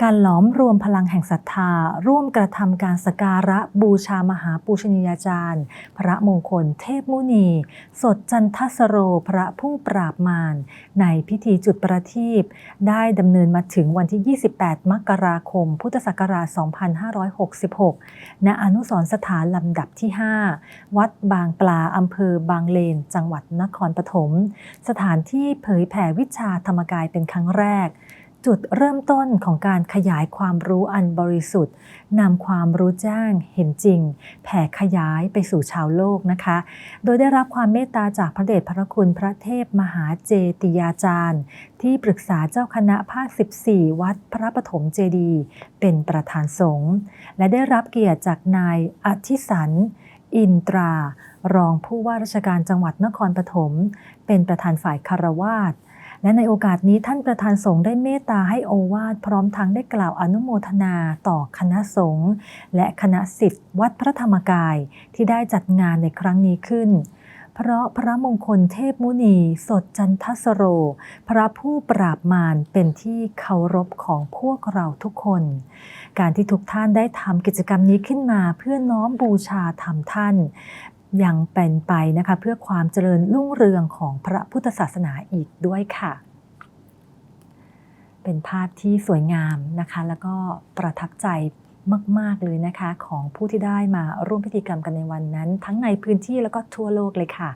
การหลอมรวมพลังแห่งศรัทธา ร่วมกระทำการสการะบูชามหาปูชนียาจารย์ พระมงคลเทพมุนี สดจันทสโรพระผู้ปราบมาร ในพิธีจุดประทีปได้ดำเนินมาถึงวันที่ 28 มกราคม พุทธศักราช 2566 ณ อนุสรสถานลำดับที่ 5 วัดบางปลาอำเภอบางเลน จังหวัดนครปฐม สถานที่เผยแผ่วิชาธรรมกายเป็นครั้งแรก จุดเริ่มต้นของการขยายความรู้อันบริสุทธิ์นำความรู้แจ้งเห็นจริง แผ่ขยายไปสู่ชาวโลกนะคะ โดยได้รับความเมตตาจากพระเดชพระคุณพระเทพมหาเจติยาจารย์ ที่ปรึกษาเจ้าคณะภาค 14 วัดพระปฐมเจดีเป็นประธานสงฆ์และได้รับเกียรติจากนายอธิสันอินตรารองผู้ว่าราชการจังหวัดนครปฐมเป็นประธานฝ่ายคารวาส และในโอกาสนี้ท่านประธานสงฆ์ได้เมตตาให้โอวาทพร้อมทั้งได้กล่าวอนุโมทนาต่อคณะสงฆ์และคณะสิทธิ์วัดพระธรรมกายที่ได้จัดงานในครั้งนี้ขึ้นเพราะพระมงคลเทพมุนี สดจันทสโร พระผู้ปราบมารเป็นที่เคารพของพวกเราทุกคน การที่ทุกท่านได้ทำกิจกรรมนี้ขึ้นมาเพื่อน้อมบูชาธรรมท่าน ยังเป็นไปนะคะเพื่อความเจริญรุ่งเรืองของพระพุทธศาสนาอีกด้วยค่ะ เป็นภาพที่สวยงามนะคะ แล้วก็ประทับใจมาก ๆ เลยนะคะ ของผู้ที่ได้มาร่วมพิธีกรรมกันในวันนั้น ทั้งในพื้นที่แล้วก็ทั่วโลกเลยค่ะ